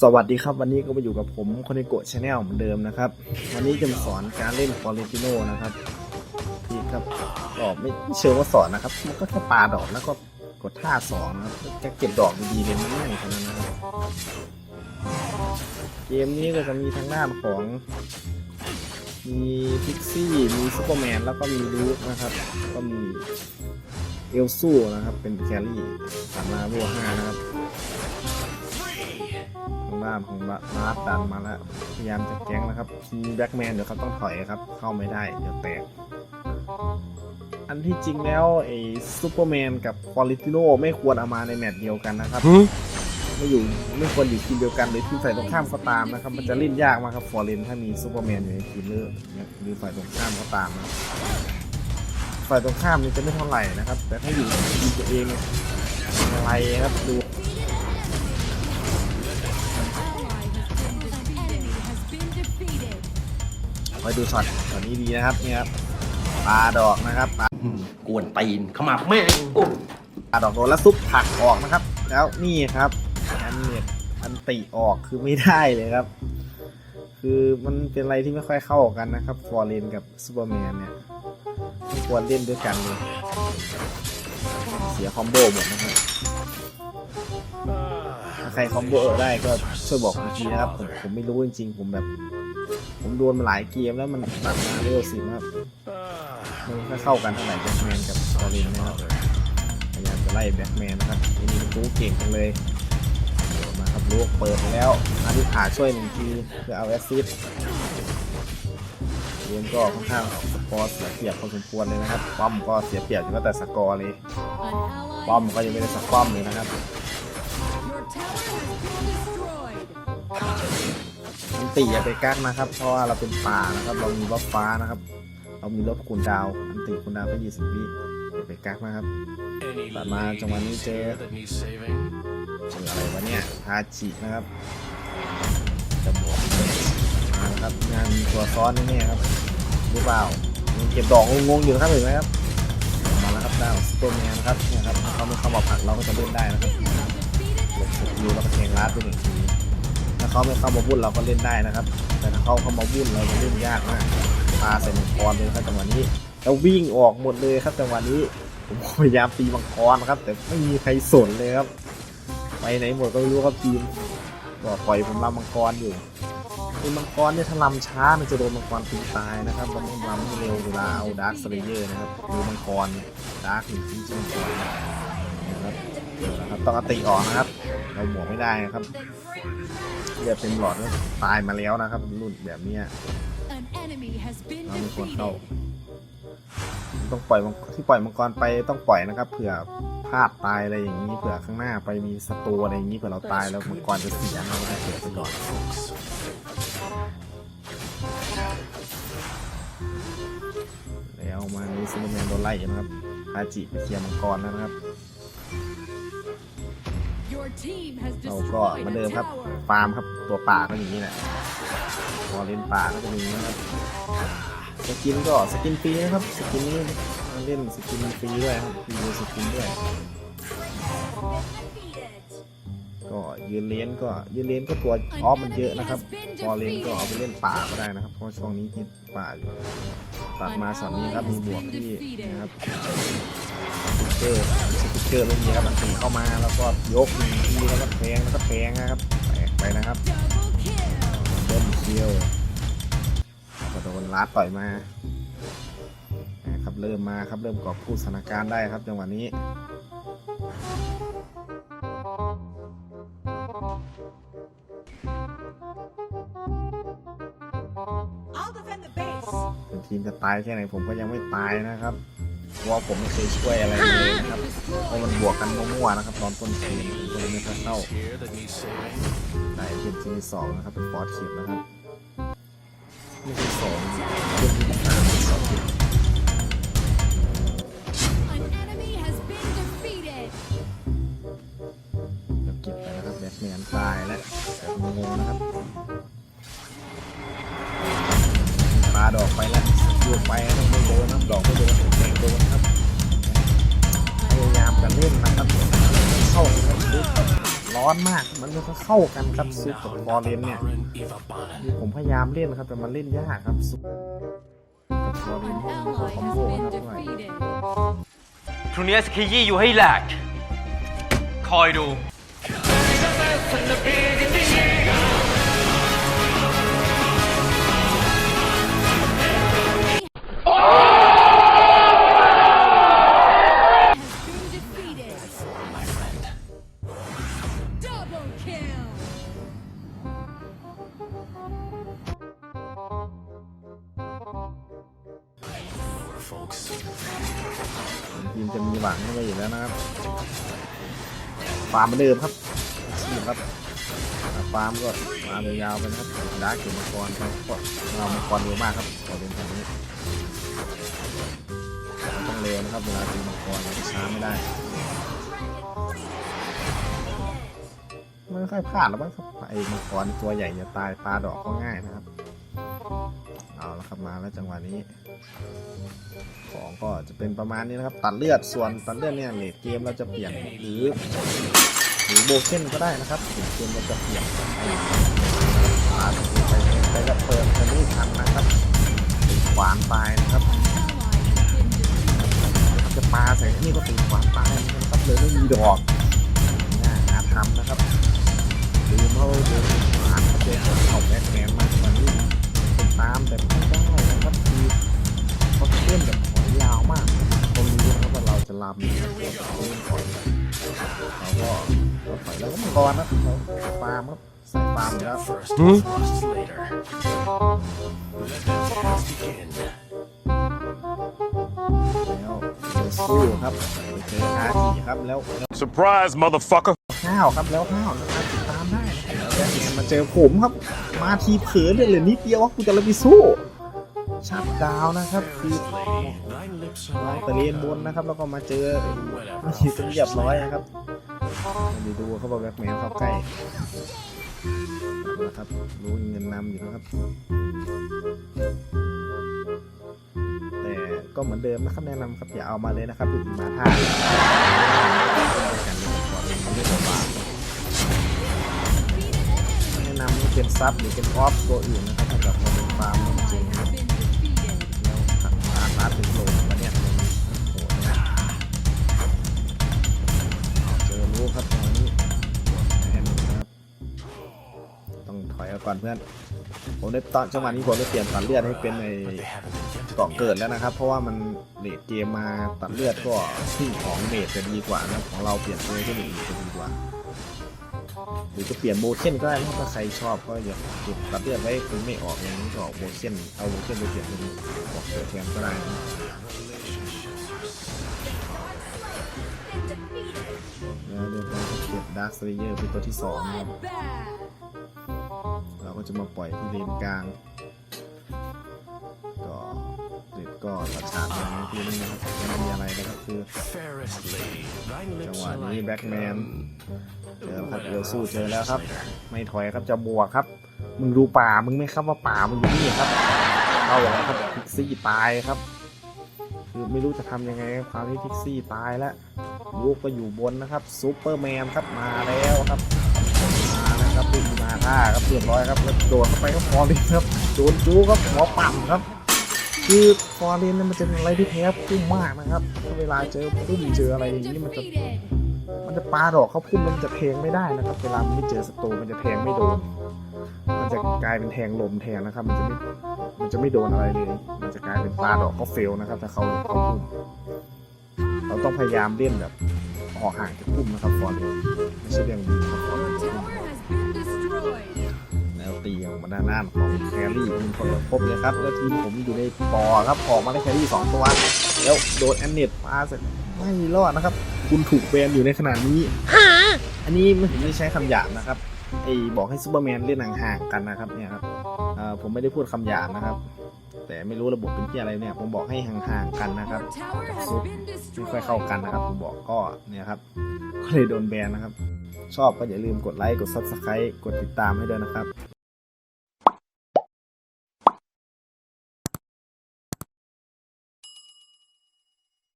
สวัสดีครับวันนี้ก็มาอยู่กับผมคอนโกะชาแนลเหมือนเดิมนะครับ วันนี้จะมาสอนการเล่นฟอร์เรนติโนนะครับที่ครับก็ไม่ไม่เชิงว่าสอนนะครับ มันก็แค่ปาดอกแล้วก็กดท่าสองนะครับจะเก็บดอกดีๆเลยไม่ง่ายขนาดนั้นนะครับเกมนี้ก็จะมีทางด้านของ มีพิกซี่มีซูเปอร์แมนแล้วก็มีลูกนะครับ ก็มีเอลซูนะครับเป็นแครี่สามมาบัวห้านะครับ ทางด้านของมาร์ดดันมาแล้วพยายามจะแก๊งนะครับทีแบ็กแมนเดี๋ยวเขาต้องถอยครับ เข้าไม่ได้เดี๋ยวแตก อันที่จริงแล้วไอ้ซูเปอร์แมนกับฟอริติโนไม่ควรเอามาในแมตช์เดียวกันนะครับไม่อยู่ไม่ควรอยู่ทีมเดียวกันหรือทีมฝ่ายตรงข้ามก็ตามนะครับ มันจะเล่นยากมากครับฟอร์เรนถ้ามีซูเปอร์แมนอยู่ในทีมหรือหรือฝ่ายตรงข้ามก็ตามนะฝ่ายตรงข้ามนี่จะไม่เท่าไหร่นะครับ แต่ถ้าอยู่ทีมตัวเองเนี่ยอะไรครับดู ไปดูช็อตช็อตนี้ดีนะครับเนี่ยครับปลาดอกนะครับปลากวนตีนเข้ามาแม่งโอ้ปลาดอกโดนแล้วซุปผักออกนะครับ แล้วนี่ครับอันนี้อันติออกคือไม่ได้เลยครับ คือมันเป็นอะไรที่ไม่ค่อยเข้ากันนะครับฟอร์เรนกับซูเปอร์แมนเนี่ยไม่ควรเล่นด้วยกันเลยเสียคอมโบหมดนะครับถ้า ใครคอมโบเออได้ก็ช่วยบอกผมทีนะครับผมผมไม่รู้จริงๆ ผมแบบ ผมโดนมาหลายเกมแล้วมันตัดมาเร็วสิครับมันก็เข้ากันเท่าไหร่แบ็กแมนกับฟอร์เรนนะครับพยายามจะไล่แบ็กแมนนะครับอันนี้รู้เก่งจังเลยมาครับลูกเปิดแล้วอาริขาช่วยหนึ่งทีเพื่อเอาแอสซิสต์เกมก็ค่อนข้างสกอร์เสียเปรียบพอสมควรเลยนะครับป้อมก็เสียเปรียบอยู่แต่สกอร์เลยป้อมก็ยังไม่ได้สักป้อมเลยนะครับ มันตีอย่าไปกักนะครับ เพราะว่าเราเป็นป่านะครับ เรามีบัฟฟ้านะครับ เรามีลบคูณดาว อันตีคูณดาวก็ยี่สิบวิอย่าไปกักนะครับตัดมาจังหวะนี้เจอเจออะไรวะเนี่ยทาจินะครับจะบวกมาครับงานตัวซ้อนแน่ครับหรือเปล่ายังเก็บดอกงงๆอยู่ครับเห็นไหมครับมาแล้วครับดาวสโตแมนครับเนี่ยครับเขาไม่เข้ามาผักเราก็จะเล่นได้นะครับหลบสกิลแล้วก็แทงลัดไปหนึ่งที เขาไม่เข้ามาวุ่นเราก็เล่นได้นะครับ แต่ถ้าเขาเข้ามาวุ่นเราจะเล่นยากมากปาใส่มังกรเลยครับจังหวะนี้แล้ววิ่งออกหมดเลยครับจังหวะนี้ผมพยายามตีมังกรนครับ แต่ไม่มีใครสนเลยครับไปไหนหมดก็ไม่รู้ครับทีมก็ปล่อยผมลำมังกรอยู่ไอ้มังกรเนี่ยถ้าลำช้ามันจะโดนมังกรตีตายนะครับมันต้องลำให้เร็วเวลาเอาดาร์คสเลเยอร์นะครับดูมังกรดาร์คจริงๆใช่มังกรนะครับเดี๋ยวนะครับต้องเอาตีออกนะครับ เราหมวกไม่ได้นะครับ เลือดเต็มหลอดก็ตายมาแล้วนะครับ รุ่นแบบเนี้ยเราไม่ควรเข้า ต้องปล่อยมังที่ปล่อยมังกรไปต้องปล่อยนะครับเผื่อพลาดตายอะไรอย่างนี้เผื่อข้างหน้าไปมีศัตรูอะไรอย่างนี้เผื่อเราตายแล้วมังกรจะเสียเราก็ได้เสียไปก่อนแล้วมานี้ซูเปอร์แมนโดนไล่นะครับฮาจิไปเคลียร์มังกรแล้วนะครับ เราก็เหมาเดิมครับฟาร์มครับตัวป่าก็อย่างนี้แหละพอเล่นป่าก็จะมีนะครับสกินก็สกินฟรีนะครับสกินนี้เล่นสกินฟรีด้วยครับมีสกินด้วยก็ยืนเลนก็ยืนเลนก็ตัวออฟมันเยอะนะครับ พอเลนก็เอาไปเล่นป่าก็ได้นะครับ เพราะช่วงนี้ฮิตป่าอยู่ตัดมาสอนนี้ครับมีบวกที่นะครับสติ๊ก เกอร์สติ๊กเกอร์ไม่มีครับมันตีเข้ามาแล้วก็ยกหนึ่งทีแล้วก็แทงแล้วก็แทงนะครับแตกไปนะครับเบิ้ลเคียวก็โดนลัดต่อยมานะครับเริ่มมาครับเริ่มกอบกู้สถานการณ์ได้ครับจังหวะนี้ I'll defend the base. ถึงทีมจะตายแค่ไหนผมก็ยังไม่ตายนะครับเพราะ ว่าผมไม่เคยช่วยอะไรเลยนะครับเพราะมันบวกกันมั่วๆนะครับตอนต้นเกมผมก็เลยไม่ค่อยเข้าได้เป็นทีมสองนะครับเป็นฟอร์ดเขียบนะครับไม่ใช่สองเป็นที ร้อนมาก มันไม่ค่อยเข้ากันครับซุปกับฟอร์เรนเนี่ยคือผมพยายามเล่นนะครับ แต่มันเล่นยากครับซุปกับฟอร์เรน An คอ ally ม has โบ been ครับด้วย defeated. พรุ่งนี้สกียี่อยู่ให้แหลก คอยดู ทีมจะมีหวังเข้าไปอยู่แล้วนะครับฟาร์มเหมือนเดิมครับนี่ครับฟาร์มก็ฟาร์มยาวๆไปนะครับดาร์กเก็บมังกรไปก็เรามังกรเร็วมากครับขอเป็นแบบนี้ต้องเร็วนะครับเวลาตีมังกรช้าไม่ได้ไม่ค่อยพลาดหรอกครับไอ้มังกรตัวใหญ่จะตายปลาดอกก็ง่ายนะครับ เอาแล้วครับมาแล้วจังหวะนี้ของก็จะเป็นประมาณนี้นะครับ ตัดเลือดส่วนตัดเลือดเนี่ยเลดเกมเราจะเปลี่ยนหรือหรือโบเช่นก็ได้นะครับเลดเกมเราจะเปลี่ยนอาจจะไปไปแล้วเปิดจะไม่ทันนะครับติดขวานตายนะครับ จะปาใส่นี่ก็ติดขวานตายนะครับเลยไม่มีดอกน่าหาทำนะครับาร์มครับใส่ฟาร์มอยู่แล้วแล้วเจอสู้ครับไปเจออาจีครับแล้ว Surprise, motherfucker. ห้าวครับแล้วห้าวนะครับติดตามได้นะครับแล้วแบทแมนมาเจอผมครับ มาทีเผลอเลยเหลือนิดเดียวว่ากูจะเลยไปสู้ชัดดาวน์นะครับคือร้อยตะเลียนบนนะครับ แล้วก็มาเจอนี่จะเรียบร้อยนะครับ มาดูเขาบอกแบ็คแมนเข้าใกล้นะครับ รู้เงินนำอยู่นะครับ แต่ก็เหมือนเดิมนะครับแนะนำครับอย่าเอามาเลยนะครับดูมาท่าการเล่นก่อนเล่นบาแนะนำเป็นซับหรือเป็นออฟตัวอื่นนะครับถ้ากับคนเล่นฟาร์ม ถอยเอาก่อนเพื่อน ผมได้ตอนจังหวะนี้ผมได้เปลี่ยนตัดเลือดให้เป็นในเกาะเกิดแล้วนะครับ เพราะว่ามันเลดเกมมาตัดเลือดก็ที่ของเลดจะดีกว่านะครับของเราเปลี่ยนตัวที่หนึ่งจะดีกว่า หรือจะเปลี่ยนโบเช่นก็ได้นะครับถ้าใครชอบก็อย่าเก็บตัดเลือดไว้คือไม่ออกอย่างนี้ก็ออกโบเช่นเอาโบเช่นไปเปลี่ยนเป็นออกเกิดแทนก็ได้นะแล้วเดี๋ยวเราจะเก็บดาร์คสเลเยอร์เป็นตัวที่สองนะครับ ก็จะมาปล่อยที่เลนกลาง ก็เด็ดก็ตัดฉากมาที่นี่นะครับไม่มีอะไรนะครับคือจังหวะนี้แบ็กแมนเจอครับเอลสู้เจอแล้วครับ ไม่ถอยครับจะบวกครับ มึงดูป่ามึงไหม่ครับว่าป่ามึงอยู่นี่ครับเอาอย่างนั้นครับพิกซี่ตายครับคือไม่รู้จะทำยังไงคราวนี้พิกซี่ตายแล้วลูกก็อยู่บนนะครับซูเปอร์แมนครับมาแล้วครับ ครับดูมาท่าครับเรียบร้อยครับแล้วโดนเข้าไปก็ฟอร์เรนครับโดนจูครับหัวปั่นครับ คือฟอร์เรนเนี่ยมันจะเป็นอะไรที่แพ้พุ่มมากนะครับเวลาเจอพุ่มเจออะไรอย่างนี้มันจะมันจะปาดอกเขาพุ่มมันจะแทงไม่ได้นะครับ เวลามันไม่เจอศัตรูมันจะแทงไม่โดน มันจะกลายเป็นแทงลมแทนนะครับ มันจะไม่มันจะไม่โดนอะไรเลย มันจะกลายเป็นปาดอกเขาเฟลนะครับถ้าเขาเขาพุ่มเราต้องพยายามเล่นแบบออกห่างจากพุ่มนะครับฟอร์เรนไม่ใช่เรื่องดีครับ ของแล้วตีออกมาด้านหน้าของแครี่มีคนครบเลยครับแล้วทีมผมอยู่ในปอครับออกมาได้แครี่สองตัว แล้วโดนแอนเนตปาเสร็จไม่รอดนะครับ คุณถูกแบนอยู่ในขณะนี้ อันนี้ไม่ถึงไม่ใช้คำหยาบนะครับไอ้บอกให้ซูเปอร์แมนเล่นห่างๆกันนะครับเนี่ยครับผมไม่ได้พูดคำหยาบนะครับ แต่ไม่รู้ระบบเป็นที่อะไรเนี่ย ผมบอกให้ห่างๆกันนะครับ Your tower has So- been ไม่ค่อยเข้ากันนะครับ ผมบอกก็เนี่ยครับก็เลยโดนแบนนะครับ ชอบก็อย่าลืมกดไลค์กด Subscribe กดติดตามให้ด้วยนะครับ